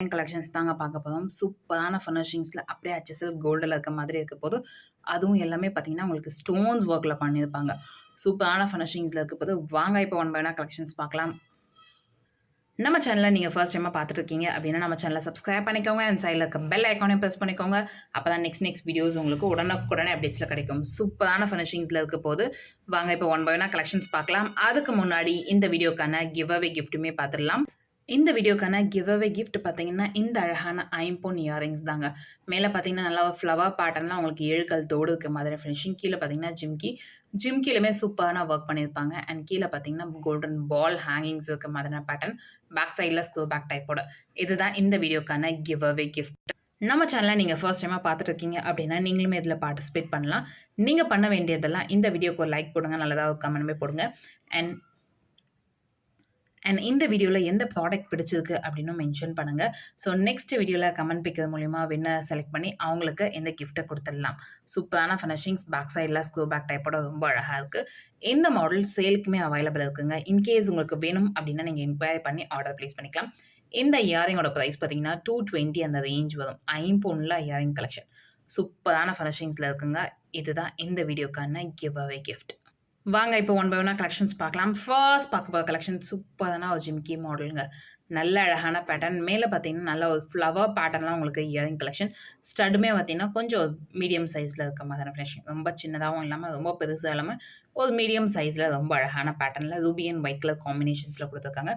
Collections தாங்க பார்க்க போதும் சூப்பரான ஃபர்னிஷிங்ஸில் அப்படியே HSL கோல்டில் இருக்க மாதிரி இருக்க போது. அதுவும் எல்லாமே பார்த்தீங்கன்னா, உங்களுக்கு ஸ்டோன்ஸ் ஒர்க்கில் பண்ணியிருப்பாங்க. சூப்பரான ஃபர்னிஷிங்ஸில் இருக்க போது. வாங்க இப்போ ஒன் பை ஒன்னா கலெக்ஷன்ஸ் பார்க்கலாம். நம்ம சேனலை நீங்கள் ஃபர்ஸ்ட் டைமாக பார்த்துட்டு இருக்கீங்க அப்படின்னா, நம்ம சேனலை சப்ஸ்கிரைப் பண்ணிக்கோங்க. அண்ட் சைடில் இருக்க பெல் ஐக்கானையும் ப்ரெஸ் பண்ணிக்கோங்க. அப்போ தான் நெக்ஸ்ட் நெக்ஸ்ட் வீடியோஸ் உங்களுக்கு உடனுக்குடனே அப்டேட்ஸில் கிடைக்கும். சூப்பரான ஃபர்னிஷிங்ஸில் இருக்க போது. வாங்க இப்போ ஒன் பை ஒன்னா கலெக்ஷன்ஸ் பார்க்கலாம். அதுக்கு முன்னாடி இந்த வீடியோக்கான கிவ் அவே கிஃப்ட்டுமே பார்த்துடலாம். இந்த வீடியோக்கான கிவ் அவே கிஃப்ட் பார்த்தீங்கன்னா, இந்த அழகான ஐம்போன் இயரிங்ஸ் தாங்க. மேலே பார்த்தீங்கன்னா, நல்லா ஃப்ளவர் பேட்டர்ன்ல உங்களுக்கு ஏழு கல் தோடு இருக்க மாதிரி ஃபினிஷிங். கீழே பார்த்தீங்கன்னா, ஜிம்கி. ஜிம்கிலுமே சூப்பரான ஒர்க் பண்ணியிருப்பாங்க. அண்ட் கீழே பார்த்தீங்கன்னா, கோல்டன் பால் ஹேங்கிங்ஸ் இருக்க மாதிரியான பேட்டர்ன். பேக் சைடில் ஸ்க்ரூ பேக் டைப்போட. இதுதான் இந்த வீடியோக்கான கிவ் அவே கிஃப்ட். நம்ம சேனல நீங்கள் ஃபர்ஸ்ட் டைமாக பார்த்துட்டு இருக்கீங்க அப்படின்னா, நீங்களுமே இதில் பார்ட்டிசிபேட் பண்ணலாம். நீங்கள் பண்ண வேண்டியதெல்லாம் இந்த வீடியோக்கு ஒரு லைக் போடுங்க. நல்லதாக ஒரு கமெண்ட்மே போடுங்க. அண்ட் அண்ட் இந்த வீடியோவில் எந்த ப்ராடக்ட் பிடிச்சிருக்கு அப்படின்னும் மென்ஷன் பண்ணுங்கள் ஸோ நெக்ஸ்ட் வீடியோவில் கமெண்ட் பிக்கிறது மூலிமா வின்னர் செலக்ட் பண்ணி அவங்களுக்கு இந்த கிஃப்ட்டை கொடுத்துடலாம் சூப்பரான ஃபினிஷிங்ஸ் பேக் சைடில் ஸ்க்ரூ பேக் டைப்போட ரொம்ப அழகாக இருக்குது இந்த மாடல் சேலுக்குமே அவைலபிள் இருக்குங்க. இன்கேஸ் உங்களுக்கு வேணும் அப்படின்னா, நீங்கள் என்கொயரி பண்ணி ஆர்டர் ப்ளேஸ் பண்ணிக்கலாம். இந்த இயரிங்கோட ப்ரைஸ் பார்த்தீங்கன்னா, 220 அந்த ரேஞ்ச் வரும். ஐம்பொன்னில் இயரிங் கலெக்ஷன். சூப்பரான ஃபினிஷிங்ஸில் இருக்குங்க. இதுதான் இந்த வீடியோக்கான கிவ் அவே கிஃப்ட். வாங்க இப்போ ஒன் பை ஒன்னா கலெக்ஷன்ஸ் பார்க்கலாம். ஃபர்ஸ்ட் பார்க்க போகிற கலெக்ஷன் சூப்பரான ஒரு ஜிம்கி மாடலுங்க. நல்ல அழகான பேட்டர்ன். மேலே பார்த்தீங்கன்னா, நல்ல ஒரு ஃப்ளவர் பேட்டர்ன்லாம் உங்களுக்கு இயரிங் கலெக்ஷன். ஸ்டட்டுமே பார்த்தீங்கன்னா, கொஞ்சம் மீடியம் சைஸில் இருக்க மாதிரியான கலெக்ஷன் ரொம்ப சின்னதாகவும் இல்லாமல் ரொம்ப பெருசாக இல்லாமல் ஒரு மீடியம் சைஸில் ரொம்ப அழகான பேட்டர்னில் ரூபி அண்ட் ஒயிட் கலர் காம்பினேஷன்ஸில் கொடுத்துருக்காங்க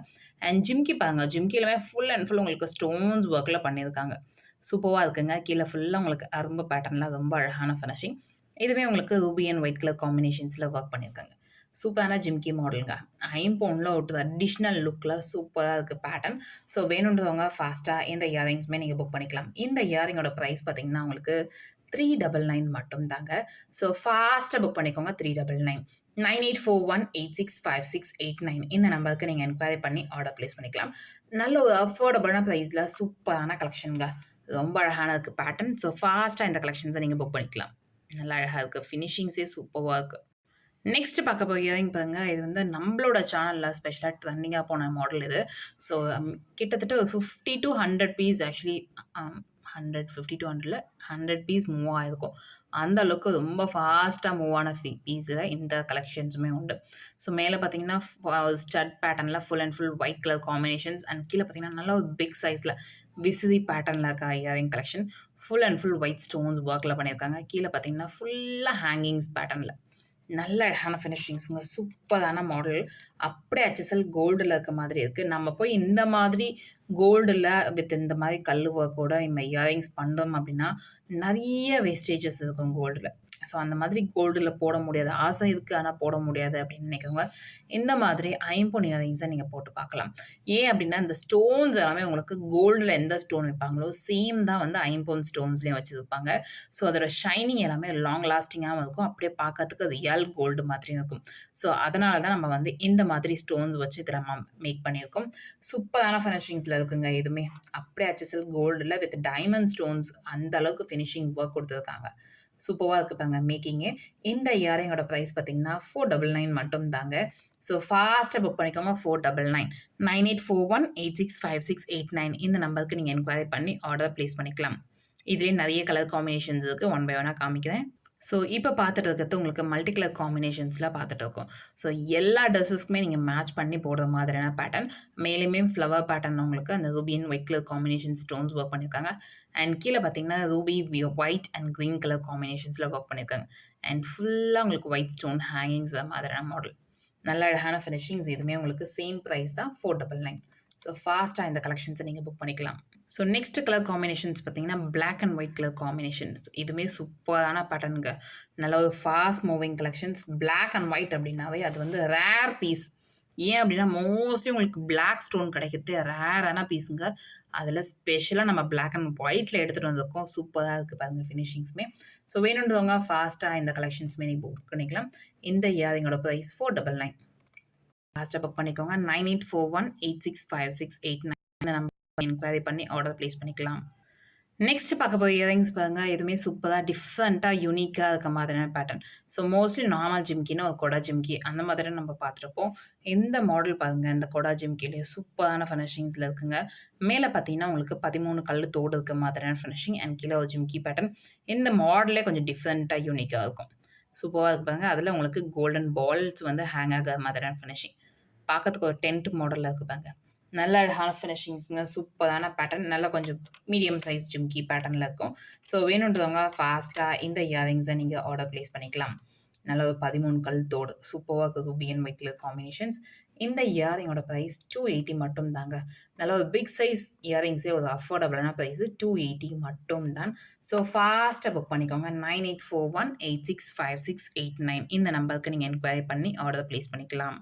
அண்ட் ஜிம்கி பாருங்கள் ஜிம்கிலுமே ஃபுல் அண்ட் ஃபுல் உங்களுக்கு ஸ்டோன்ஸ் ஒர்க்ல பண்ணியிருக்காங்க. சூப்பராக இருக்குங்க. கீழே ஃபுல்லாக உங்களுக்கு அரும்பு பேட்டர்னில் ரொம்ப அழகான ஃபினிஷிங். இதுவே உங்களுக்கு ரூபி அண்ட் ஒயிட் கலர் காம்பினேஷன்ஸில் ஒர்க் பண்ணியிருக்காங்க. சூப்பரான ஜிம்கி மாடலுங்க. ஐம்பொன்ல ஒரு அடிஷ்னல் லுக்கில் சூப்பராக இருக்குது பேட்டர்ன். ஸோ வேணுன்றவங்க ஃபாஸ்ட்டாக இந்த இயரிங்ஸுமே நீங்கள் புக் பண்ணிக்கலாம். இந்த இயரிங்கோட ப்ரைஸ் பார்த்தீங்கன்னா, உங்களுக்கு 399 மட்டும் தாங்க. ஸோ ஃபாஸ்ட்டாக புக் பண்ணிக்கோங்க 399. 9841865689 இந்த நம்பருக்கு நீங்கள் என்கொயரி பண்ணி ஆர்டர் ப்ளேஸ் பண்ணிக்கலாம். நல்ல ஒரு அஃபோர்டபுளான ப்ரைஸில் சூப்பரான கலெக்ஷனுங்க ரொம்ப அழகான இருக்குது பேட்டர்ன். ஸோ ஃபாஸ்ட்டாக இந்த கலெக்ஷன்ஸை நீங்கள் புக் பண்ணிக்கலாம். நல்லா அழகாக இருக்குது ஃபினிஷிங்ஸே சூப்பராக இருக்குது நெக்ஸ்ட் பார்க்க போற இயரிங் பாருங்க. இது வந்து நம்மளோட சேனலில் ஸ்பெஷலாக ட்ரெண்டிங்காக போன மாடல் இது. ஸோ கிட்டத்தட்ட ஒரு 50 to 100 piece actually hundred fifty to ஹண்ட்ரடில் ஹண்ட்ரட் பீஸ் மூவ் ஆகிருக்கும் அந்த அளவுக்கு ரொம்ப ஃபாஸ்ட்டாக மூவ் ஆன ஃபீ பீஸில் இந்த கலெக்ஷன்ஸுமே உண்டு. ஸோ மேலே பார்த்தீங்கன்னா, ஸ்டட் பேட்டர்னில் full and full white colour combinations and கீழே பார்த்தீங்கன்னா, நல்ல ஒரு பிக் சைஸில் விசிறி பேட்டர்னில் இருக்க earring collection. Full and full white stones ஒர்க்ல பண்ணியிருக்காங்க. கீழே பார்த்தீங்கன்னா, ஃபுல்லாக ஹேங்கிங்ஸ் பேட்டர்னில் நல்ல அழகான ஃபினிஷிங்ஸுங்க சூப்பரான மாடல். அப்படியே HSL கோல்டில் இருக்க மாதிரி இருக்குது நம்ம போய் இந்த மாதிரி கோல்டில் வித் இந்த மாதிரி கல் ஒர்க்கோட இந்த இயரிங்ஸ் பண்ணுறோம் அப்படின்னா, நிறைய வேஸ்டேஜஸ் இருக்கும் கோல்டில் ஸோ அந்த மாதிரி கோல்டில் போட முடியாது. ஆசை இருக்குது ஆனால் போட முடியாது அப்படின்னு நினைக்கிறவங்க, இந்த மாதிரி ஐம்பொன் இயரிங்ஸ நீங்கள் போட்டு பார்க்கலாம். ஏன் அப்படின்னா, இந்த ஸ்டோன்ஸ் எல்லாமே உங்களுக்கு கோல்டில் எந்த ஸ்டோன் வைப்பாங்களோ, சேம் தான் வந்து ஐம்பொன் ஸ்டோன்ஸ்லேயும் வச்சுருப்பாங்க ஸோ அதோட ஷைனிங் எல்லாமே லாங் லாஸ்டிங்காகவும் இருக்கும். அப்படியே பார்க்கறதுக்கு அது எல் கோல்டு மாதிரியும் இருக்கும். ஸோ அதனால தான் நம்ம வந்து இந்த மாதிரி ஸ்டோன்ஸ் வச்சு இத நம்ம மேக் பண்ணியிருக்கோம். சூப்பரான ஃபினிஷிங்ஸில் இருக்குங்க எதுவுமே அப்படியே அச்சசல் கோல்டில் வித் டைமண்ட் ஸ்டோன்ஸ் அந்த அளவுக்கு ஃபினிஷிங் ஒர்க் கொடுத்துருக்காங்க சூப்பராக இருக்கு பாருங்க மேக்கிங்கு இந்த இயரிங்கோட ப்ரைஸ் பார்த்தீங்கன்னா, 499 மட்டும் தாங்க. ஸோ ஃபாஸ்ட்டாக புக் பண்ணிக்கோங்க 499. 9841865689 இந்த நம்பருக்கு நீங்கள் என்கொயரி பண்ணி ஆர்டர் ப்ளேஸ் பண்ணிக்கலாம். இதுலேயே நிறைய கலர் காம்பினேஷன்ஸ் இருக்குது ஒன் பை ஒன்னாக காமிக்கிறேன். ஸோ இப்போ பார்த்துட்டு இருக்கிறது உங்களுக்கு மல்டி கலர் காம்பினேஷன்ஸில் பார்த்துட்டு இருக்கோம். ஸோ எல்லா ட்ரெஸ்ஸஸ்க்குமே நீங்கள் மேட்ச் பண்ணி போடுற மாதிரியான பேட்டர்ன். மேலேயுமே ஃப்ளவர் பேட்டர்ன் உங்களுக்கு அந்த ruby and white colour combination stones work பண்ணியிருக்காங்க. அண்ட் கீழே பார்த்தீங்கன்னா, ruby, white and green colour காம்பினேஷன்ஸில் work பண்ணியிருக்காங்க. அண்ட் ஃபுல்லாக உங்களுக்கு ஒயிட் ஸ்டோன் ஹேங்கிங்ஸ் வர மாதிரியான மாடல். நல்ல அழகான ஃபினிஷிங்ஸ். இதுவுமே உங்களுக்கு சேம் ப்ரைஸ் தான் 499. ஸோ ஃபாஸ்ட்டாக இந்த கலெக்ஷன்ஸை நீங்கள் புக் பண்ணிக்கலாம். ஸோ நெக்ஸ்ட் கலர் காம்பினேஷன்ஸ் பார்த்தீங்கன்னா, black and white colour combinations. இதுவுமே சூப்பரான பேட்டர்னுங்க நல்ல ஒரு fast moving collections. Black and white அப்படின்னாவே அது வந்து ரேர் பீஸ். ஏன் அப்படின்னா, மோஸ்ட்லி உங்களுக்கு பிளாக் ஸ்டோன் கிடைக்கிறது ரேரான பீஸுங்க. அதில் ஸ்பெஷலாக நம்ம பிளாக் அண்ட் ஒயிட்டில் எடுத்துகிட்டு வந்திருக்கோம். சூப்பராக இருக்கு பாருங்கள் ஃபினிஷிங்ஸுமே. ஸோ வேணுன்றவங்க ஃபாஸ்ட்டாக இந்த கலெக்ஷன்ஸுமே நீங்கள் புக் பண்ணிக்கலாம். இந்த இயர் என்னோட ப்ரைஸ் ஃபோர் டபுள் நைன் ஃபாஸ்ட்டாக புக் பண்ணிக்கோங்க. 9841865689 இந்த நம்பர் என்கொயரி பண்ணி ஆர்டர் ப்ளேஸ் பண்ணிக்கலாம். நெக்ஸ்ட் பார்க்க போய் இயரிங்ஸ் பாருங்கள் எதுவுமே சூப்பராக டிஃப்ரெண்ட்டாக யூனிக்காக இருக்க மாதிரியான பேட்டர்ன். ஸோ மோஸ்ட்லி நார்மல் ஜிம்கின்னு ஒரு கொடா ஜிம்கி அந்த மாதிரி நம்ம பார்த்துருப்போம். இந்த மாடல் பாருங்கள் இந்த கொடா ஜிம்கிலேயே சூப்பரான ஃபினிஷிங்ஸில் இருக்குங்க. மேலே பார்த்தீங்கன்னா, உங்களுக்கு பதிமூணு கல் தோடு இருக்க மாதிரியான ஃபினிஷிங் அண்ட் கீழே ஒரு ஜிம்கி பேட்டர்ன். இந்த மாடலே கொஞ்சம் டிஃப்ரெண்ட்டாக யூனிக்காக இருக்கும். சூப்பராக இருக்கு பாருங்கள் அதில் உங்களுக்கு கோல்டன் பால்ஸ் வந்து ஹேங் ஆகிற மாதிரியான ஃபினிஷிங். பார்க்கறதுக்கு ஒரு டென்ட் மாடலில் இருக்கு நல்ல அழகான ஃபினிஷிங்ஸுங்க சூப்பரான பேட்டர்ன். நல்லா கொஞ்சம் மீடியம் சைஸ் ஜிம்கி பேட்டர்னில் இருக்கும். ஸோ வேணுன்றவங்க ஃபாஸ்ட்டாக இந்த இயரிங்ஸை நீங்கள் ஆர்டர் ப்ளேஸ் பண்ணிக்கலாம். நல்ல ஒரு 13 கல் தோடு. சூப்பராக இருக்குது ரூபி அண்ட் ஒயிட் காம்பினேஷன்ஸ். இந்த இயரிங்கோட ப்ரைஸ் டூ எயிட்டி மட்டும் தாங்க. நல்ல ஒரு பிக் சைஸ் இயரிங்ஸே ஒரு அஃபோர்டபுளான ப்ரைஸ் டூ எயிட்டி மட்டும் தான். ஸோ ஃபாஸ்ட்டாக புக் பண்ணிக்கோங்க. 9841865689 இந்த நம்பருக்கு நீங்கள் என்கொயரி பண்ணி ஆர்டர் ப்ளேஸ் பண்ணிக்கலாம்.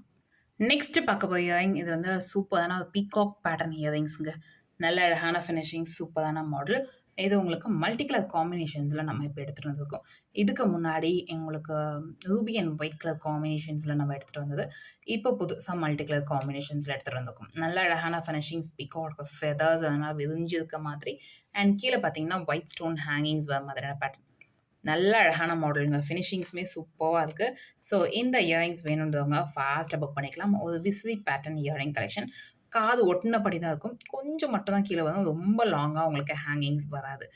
நெக்ஸ்ட் பார்க்க போய் இயரிங் இது வந்து சூப்பரான ஒரு பீகாக் பேட்டர்ன் இயரிங்ஸுங்க நல்ல அழகான ஃபினிஷிங் சூப்பரான மாடல். இது உங்களுக்கு மல்டி கலர் காம்பினேஷன்ஸில் நம்ம இப்போ எடுத்துகிட்டு வந்திருக்கோம். இதுக்கு முன்னாடி எங்களுக்கு ரூபி அண்ட் ஒயிட் கலர் காம்பினேஷன்ஸில் நம்ம எடுத்துகிட்டு வந்தது. இப்போ புதுசாக மல்டி கலர் காம்பினேஷன்ஸில் எடுத்துகிட்டு வந்திருக்கோம். நல்ல அழகான ஃபினிஷிங்ஸ் பீகாக் ஃபெதர்ஸ் வேணால் விரிஞ்சிருக்க மாதிரி அண்ட் கீழே பார்த்தீங்கன்னா, ஒயிட் ஸ்டோன் ஹேங்கிங்ஸ் வர மாதிரியான பேட்டர்ன். நல்ல அழகான மாடலுங்க. ஃபினிஷிங்ஸுமே சூப்பராக இருக்குது ஸோ இந்த இயரிங்ஸ் வேணுன்றவங்க ஃபாஸ்ட்டாக புக் பண்ணிக்கலாம். ஒரு விசிறி பேட்டர்ன் இயரிங் கலெக்ஷன். காது ஒட்டினபடி தான் இருக்கும். கொஞ்சம் மட்டும் தான் வரும். ரொம்ப லாங்காக உங்களுக்கு ஹேங்கிங்ஸ் வராது.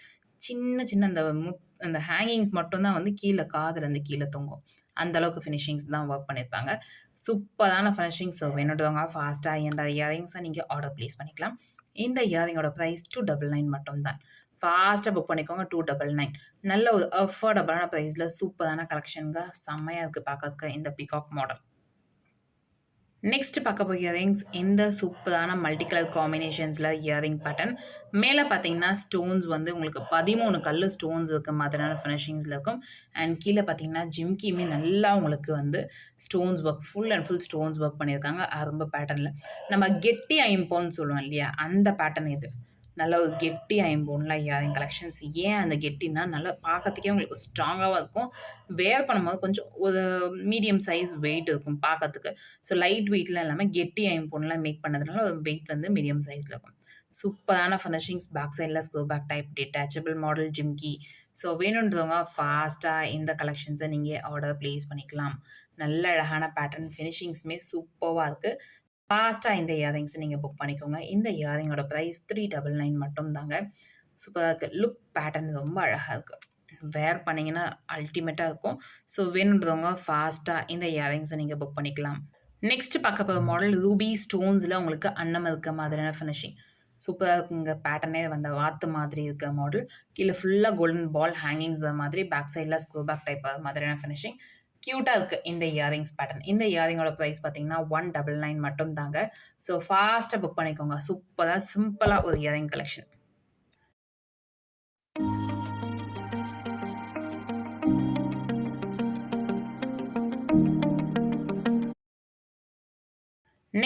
சின்ன சின்ன அந்த முத் அந்த ஹேங்கிங்ஸ் மட்டும்தான் வந்து கீழே காதுலேருந்து கீழே தொங்கும். அந்த அளவுக்கு ஃபினிஷிங்ஸ் தான் ஒர்க் பண்ணியிருப்பாங்க. சூப்பரான ஃபினிஷிங்ஸ். வேணுன்றவங்க ஃபாஸ்ட்டாக இந்த இயரிங்ஸை நீங்கள் ஆர்டர் ப்ளேஸ் பண்ணிக்கலாம். இந்த இயரிங்கோட ப்ரைஸ் டூ டபுள் நைன் மட்டும்தான் ஃபாஸ்ட்டாக புக் பண்ணிக்கோங்க 299 நல்ல ஒரு அஃபோர்டபுளான ப்ரைஸில் சூப்பரான கலெக்ஷனுங்க செம்மையாக இருக்குது பார்க்கறதுக்கு இந்த பீகாக் மாடல். நெக்ஸ்ட் பார்க்க போகிற இயரிங்ஸ் இந்த சூப்பரான மல்டி கலர் காம்பினேஷன்ஸில் இயரிங் பேட்டர்ன். மேலே பார்த்தீங்கன்னா, ஸ்டோன்ஸ் வந்து உங்களுக்கு 13 கல்லு ஸ்டோன்ஸ் இருக்க மாதிரியான ஃபினிஷிங்ஸில் இருக்கும். அண்ட் கீழே பார்த்தீங்கன்னா, ஜிம்கியுமே நல்லா உங்களுக்கு வந்து stones work full and full stones work பண்ணியிருக்காங்க. அரும்பு பேட்டர்னில் நம்ம கெட்டி ஐம்போன்னு சொல்லுவோம் இல்லையா? அந்த பேட்டர்ன் இது. நல்ல ஒரு கெட்டி ஐம்பொன்லாம் ஐயா என் கலெக்ஷன்ஸ். ஏன் அந்த கெட்டினா, நல்லா பார்க்கறதுக்கே உங்களுக்கு ஸ்ட்ராங்காகவும் இருக்கும். வேர் பண்ணும்போது கொஞ்சம் ஒரு மீடியம் சைஸ் வெயிட் இருக்கும் பார்க்கறதுக்கு. ஸோ லைட் வெயிட்லாம் இல்லாமல் கெட்டி ஐம்பொன்ல மேக் பண்ணதுனால வெயிட் வந்து மீடியம் சைஸில் இருக்கும். சூப்பரான ஃபர்னிஷிங்ஸ் பேக் சைடில் screw back type detachable model jhumki. So வேணுன்றவங்க ஃபாஸ்ட்டாக இந்த கலெக்ஷன்ஸை நீங்கள் ஆர்டர் ப்ளேஸ் பண்ணிக்கலாம். நல்ல அழகான பேட்டர்ன் ஃபினிஷிங்ஸுமே சூப்பராக இருக்குது ஃபாஸ்ட்டாக இந்த இயரிங்ஸ் நீங்கள் புக் பண்ணிக்கோங்க. இந்த இயரிங்கோட பிரைஸ் 399 மட்டும் தாங்க. சூப்பராக இருக்குது லுக் பேட்டர்ன் ரொம்ப அழகாக இருக்குது வேர் பண்ணீங்கன்னா அல்டிமேட்டாக இருக்கும். ஸோ வேணுன்றவங்க ஃபாஸ்ட்டாக இந்த இயரிங்ஸை நீங்கள் புக் பண்ணிக்கலாம். நெக்ஸ்ட் பார்க்க போகிற மாடல் ரூபி ஸ்டோன்ஸில் உங்களுக்கு அன்னம் இருக்க மாதிரியான ஃபினிஷிங். சூப்பராக இருக்குங்க. பேட்டர்னே வந்த வாத்து மாதிரி இருக்க மாடல். கீழே ஃபுல்லாக கோல்டன் பால் ஹேங்கிங்ஸ் வர மாதிரி பேக் சைடில் ஸ்க்ரூ பேக் டைப் வர மாதிரியான ஃபினிஷிங். க்யூட்டாக இருக்குது இந்த இயரிங்ஸ் பேட்டர்ன். இந்த இயரிங்கோட ப்ரைஸ் பார்த்தீங்கன்னா, 199 மட்டும் தாங்க. ஸோ ஃபாஸ்ட்டாக புக் பண்ணிக்கோங்க. சூப்பராக சிம்பிளாக ஒரு இயரிங் கலெக்ஷன்.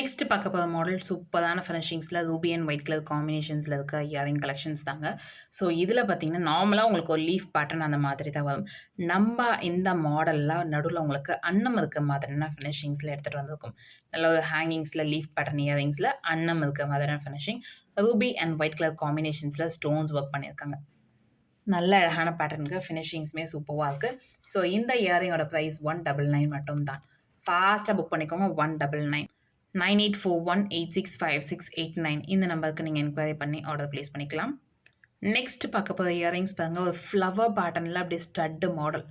நெக்ஸ்ட் பார்க்க போகிற மாடல் சூப்பரான ஃபினிஷிங்ஸில் ரூபி அண்ட் ஒயிட் கலர் காம்பினேஷன்ஸில் இருக்க இயரிங் கலெக்ஷன்ஸ் தாங்க. ஸோ இதில் பார்த்தீங்கன்னா, நார்மலாக உங்களுக்கு ஒரு லீஃப் பேட்டர்ன் அந்த மாதிரி தான் வரும். நம்ம இந்த மாடலில் நடுவில் உங்களுக்கு அன்னம் இருக்க மாதிரியான ஃபினிஷிங்ஸில் எடுத்துகிட்டு வந்திருக்கும் நல்ல ஒரு ஹேங்கிங்ஸில் லீஃப் பேட்டர்ன் இயரிங்ஸில் அன்னம் இருக்க மாதிரியான finishing. Ruby and white colour காம்பினேஷன்ஸில் stones work பண்ணியிருக்காங்க. நல்ல அழகான பேட்டர்னுக்கு ஃபினிஷிங்ஸுமே சூப்பராக இருக்குது ஸோ இந்த இயரிங்கோட ப்ரைஸ் ஒன் டபுள் நைன் மட்டும்தான் ஃபாஸ்ட்டாக புக் பண்ணிக்கோங்க ஒன் டபுள் நைன் 199 9841865689 இந்த நம்பருக்கு நீங்கள் என்கொயரி பண்ணி ஆர்டர் ப்ளேஸ் பண்ணிக்கலாம். நெக்ஸ்ட் பார்க்க போகிற இயரிங்ஸ் பாருங்கள் ஒரு ஃப்ளவர் பேட்டர்னில் அப்படியே ஸ்டட்டு மாடல்.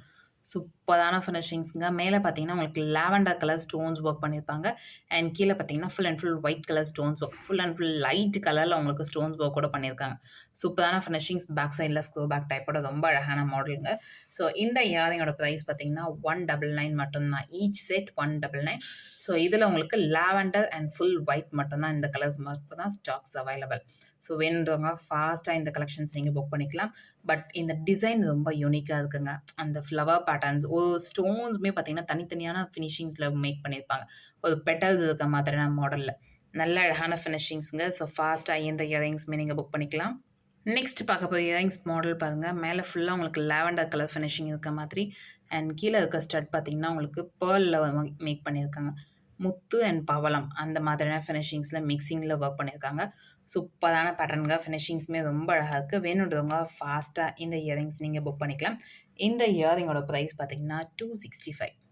சூப்பரான ஃபினிஷிங்ஸுங்க மேலே பார்த்தீங்கன்னா, உங்களுக்கு லாவெண்டர் கலர் ஸ்டோன்ஸ் ஒர்க் பண்ணியிருப்பாங்க. அண்ட் கீழே பார்த்தீங்கன்னா, full and full white colour stones work. Full and full light கலரில் உங்களுக்கு ஸ்டோன்ஸ் ஒர்க் கூட பண்ணியிருக்காங்க. சூப்பரான ஃபினிஷிங்ஸ் பேக் சைடில் ஸ்க்ரூ பேக் டைப்போட ரொம்ப அழகான மாடலுங்க. ஸோ இந்த இயரிங்கோட ப்ரைஸ் பார்த்தீங்கன்னா, ஒன் டபுள் நைன் மட்டும்தான் ஈச் செட் 199 ஸோ இதில் உங்களுக்கு லாவெண்டர் அண்ட் ஃபுல் ஒயிட் மட்டும்தான் இந்த கலர்ஸ் மட்டும் தான் ஸ்டாக்ஸ் அவைலபிள். ஸோ வேணுன்றவங்க ஃபாஸ்ட்டாக இந்த கலெக்ஷன்ஸ் நீங்கள் புக் பண்ணிக்கலாம். பட் இந்த டிசைன் ரொம்ப யூனிக்காக இருக்குங்க. அந்த ஃப்ளவர் பேட்டர்ன்ஸ் ஒரு ஸ்டோன்ஸுமே பார்த்தீங்கன்னா, தனித்தனியான ஃபினிஷிங்ஸில் மேக் பண்ணியிருப்பாங்க. ஒரு பெட்டல்ஸ் இருக்க மாதிரியான மாடலில் நல்ல அழகான ஃபினிஷிங்ஸுங்க ஸோ ஃபாஸ்ட்டாக இந்த இயரிங்ஸுமே நீங்கள் புக் பண்ணிக்கலாம். நெக்ஸ்ட் பார்க்க போய் இயரிங்ஸ் மாடல் பாருங்கள் மேலே ஃபுல்லாக உங்களுக்கு லாவெண்டர் கலர் ஃபினிஷிங் இருக்க மாதிரி அண்ட் கீழே இருக்க ஸ்டட் பார்த்தீங்கன்னா, உங்களுக்கு பேர்லில் மேக் பண்ணியிருக்காங்க. முத்து அண்ட் பவளம் அந்த மாதிரியான ஃபினிஷிங்ஸில் மிக்சிங்கில் ஒர்க் பண்ணியிருக்காங்க. சூப்பரான பேட்டர்னுங்க. ஃபினிஷிங்ஸுமே ரொம்ப அழகாக இருக்குது வேணுன்றவங்க ஃபாஸ்ட்டாக இந்த இயரிங்ஸ் நீங்கள் புக் பண்ணிக்கலாம். இந்த இயரிங்கோட ப்ரைஸ் பார்த்தீங்கன்னா, 265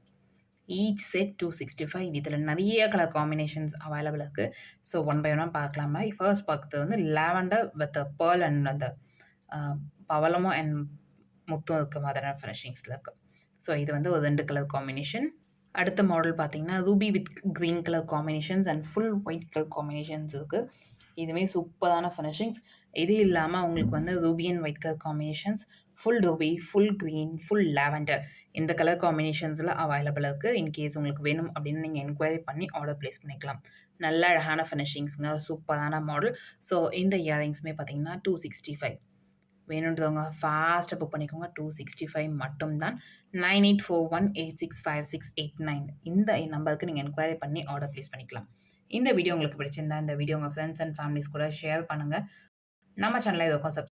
each set two sixty five இதில் நிறைய கலர் காம்பினேஷன்ஸ் அவைலபிள் இருக்குது ஸோ ஒன் பை ஒன்னா பார்க்கலாமா? ஃபர்ஸ்ட் பார்க்கறது வந்து லாவெண்டர் வித் பேர்ல் அண்ட் அந்த பவளமும் அண்ட் முத்தும் இருக்க மாதிரியான ஃபினிஷிங்ஸில் இருக்குது ஸோ இது வந்து ஒரு ரெண்டு கலர் காம்பினேஷன். அடுத்த மாடல் பார்த்தீங்கன்னா, ruby with green colour combinations and full white colour combinations இருக்குது இதுவுமே சூப்பரான ஃபினிஷிங்ஸ். இது இல்லாமல் உங்களுக்கு வந்து ruby and white colour combinations, full ruby, full green full lavender இந்த கலர் காம்பினேஷன்ஸில் அவைலபிள் இருக்குது இன்கேஸ் உங்களுக்கு வேணும் அப்படின்னு நீங்கள் என்கொயரி பண்ணி ஆர்டர் ப்ளேஸ் பண்ணிக்கலாம். நல்ல அழகான ஃபினிஷிங்ஸுங்க சூப்பரான மாடல். ஸோ இந்த இயரிங்ஸுமே பார்த்தீங்கன்னா, 265 வேணுன்றவங்க ஃபாஸ்ட்டாக புக் பண்ணிக்கோங்க. 265 மட்டும் தான். 9841865689 இந்த நம்பருக்கு நீங்கள் என்கொயரி பண்ணி ஆர்டர் ப்ளேஸ் பண்ணிக்கலாம். இந்த வீடியோ உங்களுக்கு பிடிச்சிருந்தா, இந்த வீடியோ உங்கள் ஃப்ரெண்ட்ஸ் அண்ட் ஃபேமிலிஸ் கூட ஷேர் பண்ணுங்கள் நம்ம சேனலில் இதுக்கும் சப்ஸ்